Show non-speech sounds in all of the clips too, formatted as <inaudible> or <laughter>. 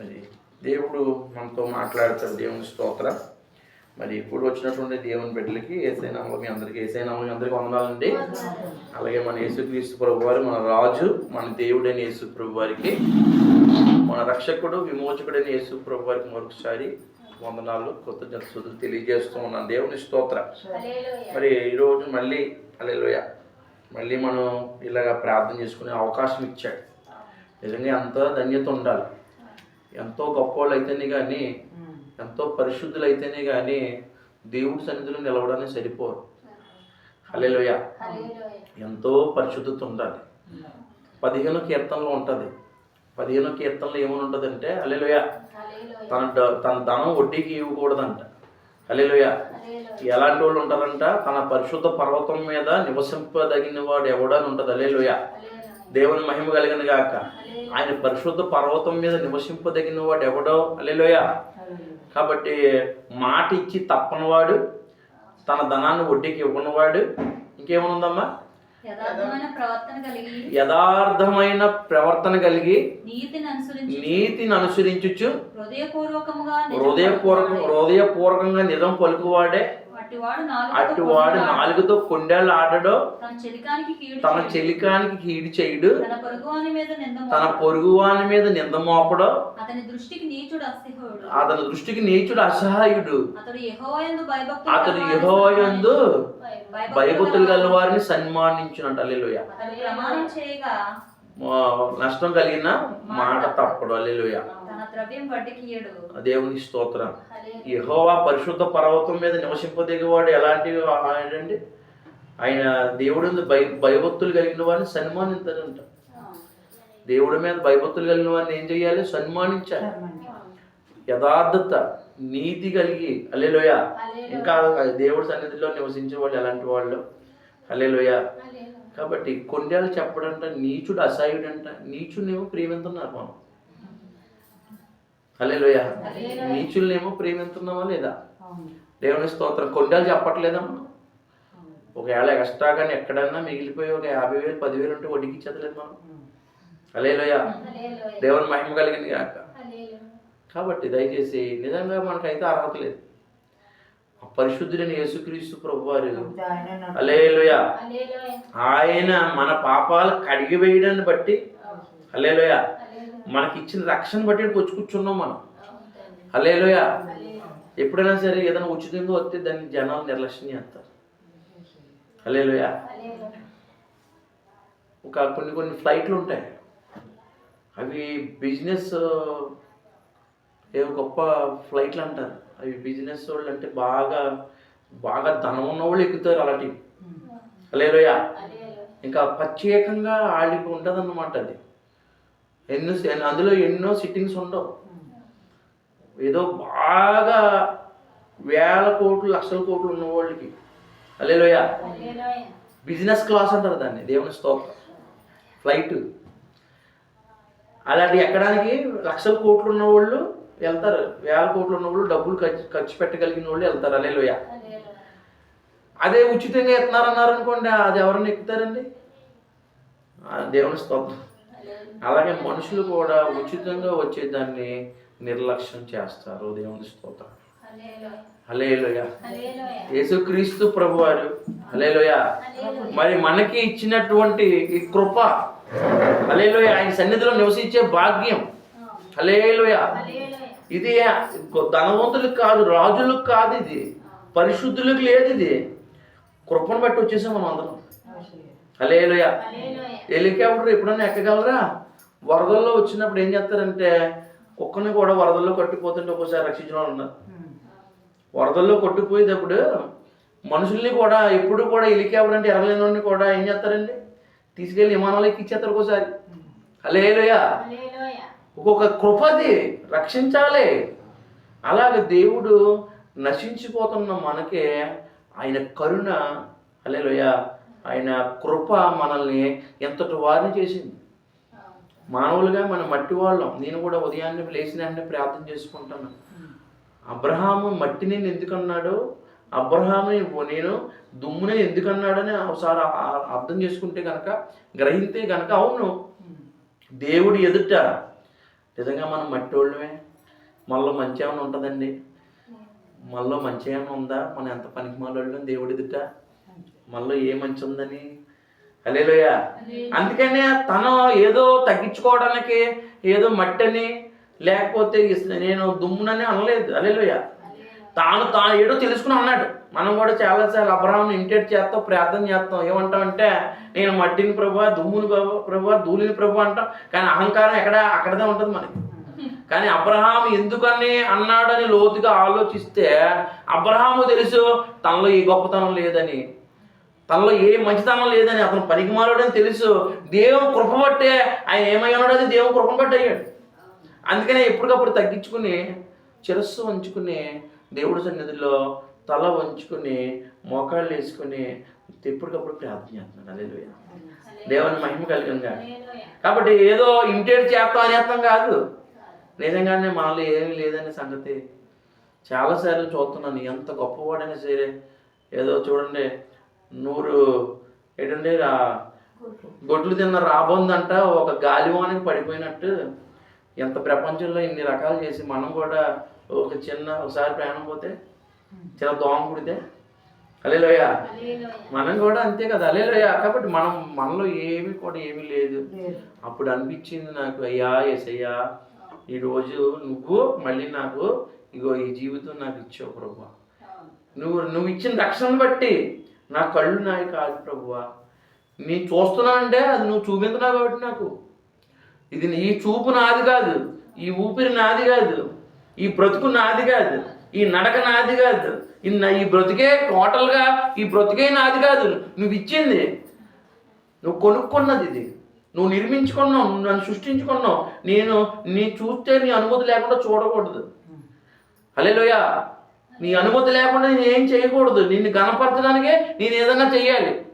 మరి దేవుడు మనతో మాట్లాడతాడు. దేవుని స్తోత్ర. మరి ఇప్పుడు వచ్చినటువంటి దేవుని బిడ్డలకి ఏసైనామలు మీ అందరికీ ఏసైనామలు మీ అందరికీ వందనాలండి. అలాగే మన యేసుక్రీస్తు ప్రభు వారు మన రాజు మన దేవుడైన యేసు ప్రభు వారికి మన రక్షకుడు విమోచకుడైన యేసు ప్రభు వారికి మరొకసారి వందనాలు కృతజ్ఞత స్తుతులు తెలియజేస్తూ ఉన్నాను దేవుని స్తోత్ర. మరి ఈరోజు మళ్ళీ అలెలుయ మళ్ళీ మనం ఇలాగ ప్రార్థన చేసుకునే అవకాశం ఇచ్చాడు. నిజంగా ఎంతో ధన్యత ఉండాలి. ఎంతో గొప్పవాళ్ళు అయితేనే కానీ ఎంతో పరిశుద్ధులు అయితేనే కానీ దేవుడి సన్నిధిలో నిలవడానికి సరిపోరు. హల్లెలూయా. ఎంతో పరిశుద్ధత ఉండాలి. పదిహేను కీర్తనలో ఉంటుంది. పదిహేను కీర్తనలో ఏమని ఉంటుందంటే హల్లెలూయ. తన తన ధనం వడ్డీకి ఇవ్వకూడదంట. హల్లెలూయ. ఎలాంటి వాళ్ళు ఉంటారంట తన పరిశుద్ధ పర్వతం మీద నివసింపదగిన వాడు ఎవడని ఉంటుంది హల్లెలూయ. దేవుని మహిమ కలిగిన గాక. ఆయన పరిశుద్ధ పర్వతం మీద నివసింపదగిన వాడు ఎవడో? హల్లెలూయ. కాబట్టి మాట ఇచ్చి తప్పనివాడు తన ధనాన్ని వడ్డీకి ఇవ్వనివాడు. ఇంకేమనుందమ్మా? యథార్థమైన ప్రవర్తన కలిగి యథార్థమైన ప్రవర్తన కలిగి నీతిని అనుసరించి నీతిని అనుసరించుచు హృదయపూర్వకముగా హృదయపూర్వకం హృదయపూర్వకంగా నిజం పలుకువాడే. అటువాడు నాలుగుతో కొండేళ్ళు ఆడడో తన చెలికానికి కీడు చేయడు. తన పొరుగువాని మీద నింద మోపడు. పొరుగువాని మీద నింద మోపడో. అతని దృష్టికి నీచుడు అసహ్యుడు. అతని దృష్టికి నీచుడు అసహాయుడు. అతడు యెహోవాయందు భయభక్తులు గల వారిని సన్మానించునంట. అల్లెలుయ నష్టం కలిగిన మాట తప్పడు. అల్లెలుయ దేవుని స్తోత్రం. యెహోవా పరిశుద్ధ పర్వతం మీద నివసింపదగివాడు ఎలాంటి ఆయనండి? ఆయన దేవుడు భయ భయభక్తులు కలిగిన వారిని సన్మానించాలంట దేవుడి మీద భయభక్తులు కలిగిన వారిని ఏం చేయాలి? సన్మానించాలి. యథార్థత నీతి కలిగి అల్లెలోయ ఇంకా దేవుడి సన్నిధిలో నివసించే వాళ్ళు ఎలాంటి వాళ్ళు? అల్లెలోయ కాబట్టి కొండేలు చెప్పడంట నీచుడు అసహాయుడంట నీచునేమో ప్రేమిస్తున్నారు మనం అల్లెలోయ నీచులనేమో ప్రేమిస్తున్నామా లేదా? దేవుని స్తోత్రం. కొండలు చెప్పట్లేదా మనం ఒకవేళ ఎక్స్ట్రాగానే ఎక్కడన్నా మిగిలిపోయి ఒక యాభై వేలు పదివేలు ఉంటే వడ్డీకి ఇచ్చేతలేదు మనం. అలేలోయ దేవుని మహిమ కలిగింది కాక కాబట్టి దయచేసి నిజంగా మనకైతే అర్హత లేదు. పరిశుద్ధుడైన యేసుక్రీస్తు ప్రభు వారు అలేలోయ ఆయన మన పాపాలు కడిగి వేయడాన్ని బట్టి అలేలోయ మనకి ఇచ్చిన రక్షణ బట్టి వచ్చి కూర్చున్నాం మనం. అలేలోయ ఎప్పుడైనా సరే ఏదైనా ఉచితంగా వస్తే దాన్ని జనాలు నిర్లక్ష్యం చేస్తారు. అలేలోయ ఒక కొన్ని కొన్ని ఫ్లైట్లు ఉంటాయి. అవి బిజినెస్ ఏవో గొప్ప ఫ్లైట్లు అంటారు. అవి బిజినెస్ వాళ్ళు అంటే బాగా బాగా ధనం ఉన్న వాళ్ళు ఎక్కుతారు అలాంటివి. అలేలోయ ఇంకా ప్రత్యేకంగా వాళ్ళకి ఉంటుంది అన్నమాట అది. ఎన్నో అందులో ఎన్నో సిట్టింగ్స్ ఉండవు. ఏదో బాగా వేల కోట్లు లక్షల కోట్లు ఉన్న వాళ్ళకి. అలేలోయ బిజినెస్ క్లాస్ అంటారు దాన్ని. దేవుని స్తోత్రం. ఫ్లైట్. అలాంటి ఎక్కడానికి లక్షల కోట్లు ఉన్న వాళ్ళు వెళ్తారు. వేల కోట్లు ఉన్న వాళ్ళు డబ్బులు ఖర్చు ఖర్చు పెట్టగలిగిన వాళ్ళు వెళ్తారు. అలేలోయ అదే ఉచితంగా ఎత్తున్నారన్నారు అనుకోండి అది ఎవరన్నా ఎక్కుతారండి? దేవుని స్తోత్రం. అలాగే మనుషులు కూడా ఉచితంగా వచ్చే దాన్ని నిర్లక్ష్యం చేస్తారు. దేవుని స్తోత్రం. హలేలోయ యేసుక్రీస్తు ప్రభువారు హలేలోయ మరి మనకి ఇచ్చినటువంటి ఈ కృప హలేలోయ ఆయన సన్నిధిలో నివసించే భాగ్యం. హలేలోయ ఇది ధనవంతులకు కాదు రాజులకు కాదు ఇది. పరిశుద్ధులకు లేదు ఇది. కృపను బట్టి వచ్చేసాం మనం అందరం. హలేలోయ హెలికాప్టర్ ఎప్పుడన్నా ఎక్కగలరా? వరదల్లో వచ్చినప్పుడు ఏం చేస్తారంటే కుక్కని కూడా వరదల్లో కట్టిపోతుంటే ఒక్కోసారి రక్షించిన వాళ్ళు ఉన్నారు. వరదల్లో కొట్టుకుపోయేటప్పుడు మనుషుల్ని కూడా ఎప్పుడు కూడా హెలికాప్టర్ అంటే ఎరగలేని వాడిని కూడా ఏం చేస్తారండి? తీసుకెళ్ళి విమానాలు ఎక్కిచ్చేస్తారు ఒకసారి హలేలోయ ఒక్కొక్క కృపది రక్షించాలి. అలాగే దేవుడు నశించిపోతున్న మనకే ఆయన కరుణ. హలేలోయ ఆయన కృప మనల్ని ఎంతటి వారిని చేసింది. మానవులుగా మనం మట్టి వాళ్ళం. నేను కూడా ఉదయాన్నే లేచిన వెంటనే ప్రార్థన చేసుకుంటాను. అబ్రహాము మట్టిని ఎందుకు అన్నాడు అబ్రహాము నేను దుమ్మునే ఎందుకు అన్నాడని ఒకసారి అర్థం చేసుకుంటే కనుక గ్రహింతే కనుక అవును. దేవుడి ఎదుట నిజంగా మనం మట్టి వాళ్ళమే మనలో మంచి ఏమైనా ఉంటుందండి? మనలో మంచి ఏమైనా ఉందా? మనం ఎంత పనికి మాలోళ్ళం దేవుడి ఎదుట? మనలో ఏ మంచి ఉందని? అలేలోయ అందుకనే తను ఏదో తగ్గించుకోవడానికి ఏదో మట్టని లేకపోతే నేను దుమ్మునని అనలేదు. అలేలోయ తాను తాను ఏదో తెలుసుకుని అన్నాడు. మనం కూడా చాలాసార్లు అబ్రహాం ఇంటేట్ చేస్తాం ప్రార్థన చేస్తాం. ఏమంటామంటే నేను మట్టిని ప్రభు దుమ్ముని ప్రభు ప్రభు ధూళిని ప్రభు అంటాం. కానీ అహంకారం ఎక్కడ అక్కడదే ఉంటుంది మనకి. కానీ అబ్రహాం ఎందుకని అన్నాడని లోతుగా ఆలోచిస్తే అబ్రహాము తెలుసు తనలో ఈ గొప్పతనం లేదని. తనలో ఏ మంచితనం లేదని అతను పనికిమాలోడని తెలుసు. దేవుని కృప బట్టే ఆయన ఏమై ఉన్నాడు అది దేవుని కృపను బట్టి అయ్యాడు. అందుకనే ఎప్పటికప్పుడు తగ్గించుకుని చిరస్సు వంచుకుని దేవుడి సన్నిధిలో తల వంచుకుని మోకాళ్ళు వేసుకుని ఎప్పటికప్పుడు ప్రార్థన చేస్తున్నాడు. అదే దేవుని మహిమ కలిగినగా కాబట్టి ఏదో ఇంటేట్ చేస్తాం అనేస్తాం కాదు. నిజంగానే మనలో ఏమీ లేదనే సంగతి. చాలాసార్లు చూస్తున్నాను ఎంత గొప్పవాడైనా సరే. ఏదో చూడండి నూరు ఏంటంటే గొడ్లు. తిన్న రాబోందంట ఒక గాలివానికి పడిపోయినట్టు. ఎంత ప్రపంచంలో ఇన్ని రకాలు చేసి మనం కూడా ఒక చిన్న ఒకసారి ప్రయాణం పోతే చిన్న దోమ కుడితే అలేలోయ మనం కూడా అంతే కదా. అలేలోయ కాబట్టి మనం మనలో ఏమి కూడా ఏమీ లేదు. అప్పుడు అనిపించింది నాకు అయ్యా ఎసయ్యా ఈరోజు నువ్వు మళ్ళీ నాకు ఇగో ఈ జీవితం నాకు ఇచ్చావు ప్రభు. నువ్వు నువ్వు ఇచ్చిన రక్షణ బట్టి నా కళ్ళు నాయి కాదు ప్రభువా. నీ చూస్తున్నానంటే అది నువ్వు చూపించినావు కాబట్టి నాకు. ఇది ఈ చూపు నాది కాదు. ఈ ఊపిరి నాది కాదు. ఈ బ్రతుకు నాది కాదు. ఈ నడక నాది కాదు. ఈ ఈ బ్రతుకే టోటల్గా ఈ బ్రతుకే నాది కాదు. నువ్వు ఇచ్చింది. నువ్వు కొనుక్కున్నది ఇది. నువ్వు నిర్మించుకున్నావు. నువ్వు నన్ను సృష్టించుకున్నావు. నేను నీ చూస్తే నీ అనుమతి లేకుండా చూడకూడదు. హలేలోయ నీ అనుమతి లేకుండా నేను ఏం చేయకూడదు. నిన్ను కనపరచడానికే నేను ఏదైనా చెయ్యాలి.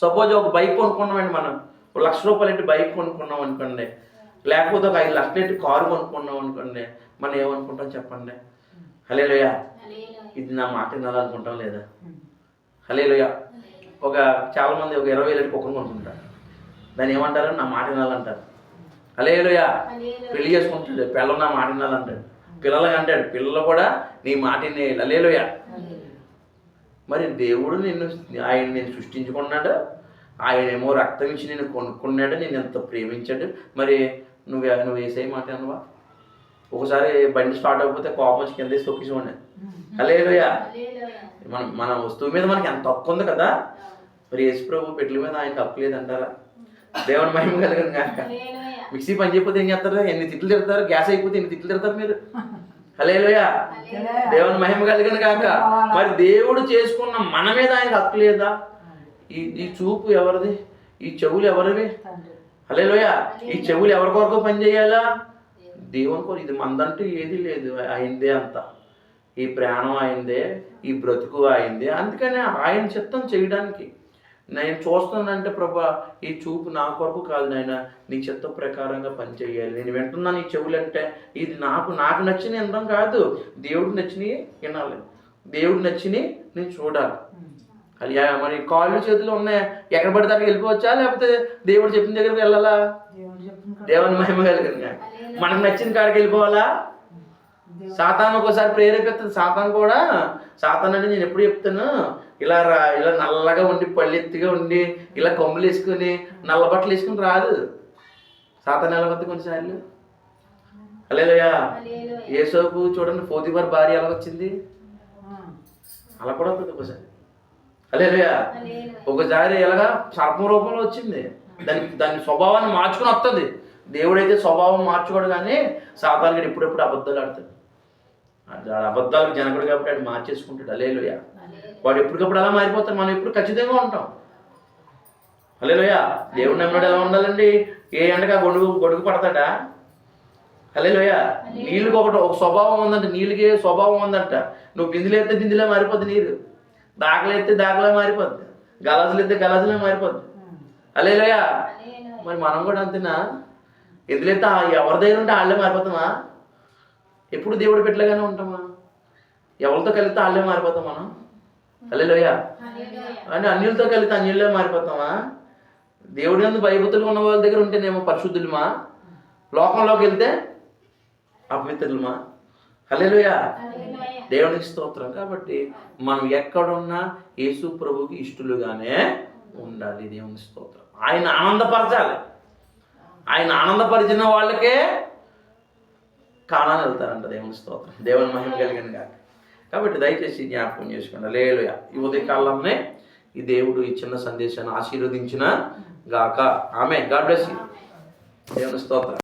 సపోజ్ ఒక బైక్ కొనుక్కున్నామండి మనం. ఒక లక్ష రూపాయలు పెట్టి బైక్ కొనుక్కున్నాం అనుకోండి. లేకపోతే ఒక ఐదు లక్షలు ఇంటి కారు కొనుక్కున్నాం అనుకోండి. మనం ఏమనుకుంటాం చెప్పండి? హలేలోయ ఇది నా మాట వినాలనుకుంటాం లేదా? హలేలోయ ఒక చాలా మంది ఒక ఇరవై వేలు కుక్కను కొనుక్కుంటారు. దాన్ని ఏమంటారు? నా మాట వినాలంటారు. హలేలోయ పెళ్ళి చేసుకుంటాడు. పిల్లలు నా మాట వినాలంటాడు. పిల్లలకి అంటాడు పిల్లలు కూడా నీ మాట వినేయాలి హలేలోయ మరి దేవుడు నిన్ను ఆయన నేను సృష్టించుకున్నాడు. ఆయనేమో రక్తం ఇచ్చి నేను కొనుక్కున్నాడు నేను ఎంత ప్రేమించాడు. మరి నువ్వు నువ్వు వేసే మాట అన్నవా ఒకసారి బండి స్టార్ట్ అయిపోతే కోపం వచ్చి కింద తొక్కిసి ఉండే అలేలుయా <laughs> మన మన వస్తువు మీద మనకి ఎంత తక్కువ ఉంది కదా? మరి యేసు ప్రభు పెట్ల మీద ఆయన తప్పు లేదంటారా? <laughs> దేవుని మహిమ కలిగింది కాక మిక్సీ పని చేయకపోతే ఏం చేస్తారు? ఎన్ని తిట్లు తిడతారు? గ్యాస్ అయిపోతే ఎన్ని తిట్లు తిడతారు మీరు? హలేలుయా దేవుని మహిమ కలిగిన కాక మరి దేవుడు చేసుకున్న మన మీద ఆయనకు హక్కు లేదా? ఈ ఈ చూపు ఎవరిది? ఈ చెవులు ఎవరివి? హలేలోయ ఈ చెవులు ఎవరి కొరకు పని చేయాలా దేవుని కొరకు. ఇది మందంటూ ఏది లేదు. అయిందే అంత. ఈ ప్రాణం అయిందే ఈ బ్రతుకు అయిందే అందుకని ఆయన చిత్తం చేయడానికి నేను చూస్తానంటే ప్రభా ఈ చూపు నా కొరకు కాదు నాయన. నీ చిత్త ప్రకారంగా పని చేయాలి నేను వింటున్నాను ఈ చెవులు అంటే ఇది నాకు నాకు నచ్చిన వినడం కాదు. దేవుడికి నచ్చినవి వినాలి. దేవుడికి నచ్చినవి నేను చూడాలి. అది మరి కాళ్ళు చేతులు ఉన్నాయి. ఎక్కడ పడితే అక్కడికి వెళ్ళిపోవచ్చా? లేకపోతే దేవుడు చెప్పిన దగ్గరికి వెళ్ళాలా? దేవుని మహిమ కలిగింది మనకు నచ్చిన కాడికి వెళ్ళిపోవాలా? సాతాను ఒకసారి ప్రేరేపిస్తుంది. సాతాను కూడా సాతాన్ అంటే నేను ఎప్పుడు చెప్తాను ఇలా రా ఇలా నల్లగా ఉండి పళ్ళెత్తిగా ఉండి ఇలా కొమ్ములు వేసుకుని నల్ల బట్టలు వేసుకుని రాదు. సాతాన్ ఎలా వద్ద కొన్నిసార్లు అలేదయ్యా ఏ సోపు చూడండి పోతిబార్ భార్య ఎలా వచ్చింది? అలా కూడా వస్తుంది ఒకసారి అలేదయ్యా ఒకసారి ఎలాగా సర్పం రూపంలో వచ్చింది. దాని దాని స్వభావాన్ని మార్చుకుని వస్తుంది. దేవుడైతే స్వభావం మార్చుకోడు కానీ సాతానికి ఎప్పుడెప్పుడు అబద్ధాలు ఆడతాడు. ఆడు అబద్ధాలకు జనకుడు కాబట్టి ఆడు మార్చేసుకుంటాడు. అలేలుయ వాడు ఎప్పటికప్పుడు అలా మారిపోతాడు. మనం ఎప్పుడు ఖచ్చితంగా ఉంటాం. అలేలుయ దేవుడు నమ్ముడు ఎలా ఉండాలండి? ఏ ఎండగా గొడుగు గొడుగు పడతాడా? అలేలుయ నీళ్ళకి ఒకటి ఒక స్వభావం ఉందంట. నీళ్ళకి స్వభావం ఉందంట? నువ్వు బిందులు ఎత్తే బిందులే మారిపోద్ది నీరు. దాకలు ఎత్తే దాకలే మారిపోద్ది. గలాసులు ఎత్తే గలాసులే మారిపోద్ది. అలేలుయ మరి మనం కూడా అంతేనా? ఎందులైతే ఎవరి దగ్గర ఉంటే వాళ్ళే మారిపోతామా? ఎప్పుడు దేవుడు పెట్టలేగానే ఉంటామా? ఎవరితో కలిస్తే వాళ్ళే మారిపోతాం మనం? అల్లేలోయ అంటే అన్యులతో కలిస్తే అన్యులే మారిపోతామా? దేవుడి అందు భయభక్తులు ఉన్న వాళ్ళ దగ్గర ఉంటేనేమో పరిశుద్ధులమా? లోకంలోకి వెళ్తే అపవిత్రులమా? హల్లెలూయా. దేవునికి స్తోత్రం కాబట్టి మనం ఎక్కడున్నా యేసు ప్రభుకి ఇష్టలుగానే ఉండాలి దేవుని స్తోత్రం. ఆయన ఆనందపరచాలి. ఆయన ఆనందపరిచిన వాళ్ళకే కానాన్ని వెళ్తారంట దేవుని స్తోత్రం. దేవుని మహిమ కలిగిన కాక కాబట్టి దయచేసి జ్ఞాపకం చేసుకోండి. లేలుయ ఈ ఉదయకాలంలో ఈ దేవుడు ఈ చిన్న సందేశాన్ని ఆశీర్వదించిన గాక. ఆమె గాడ్ బ్లెస్ దేవుని స్తోత్రం.